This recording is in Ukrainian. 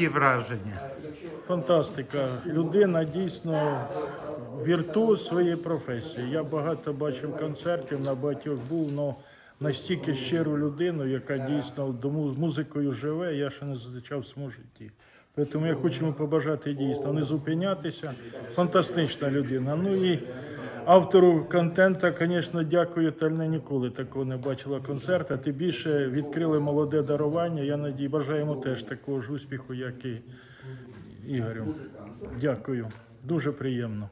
Які враження? Фантастика. Людина дійсно віртуоз своєї професії. Я багато бачив концертів, на багатьох був, але настільки щиру людину, яка дійсно музикою живе, я ще не зустрічав в своєму житті. Тому я хочу побажати дійсно не зупинятися. Фантастична людина. Ну і автору контента, звісно, дякую, та не ніколи такого не бачила концерта. Ти більше відкрили молоде дарування. Я надію, бажаємо теж такого ж успіху, як і Ігорю. Дякую. Дуже приємно.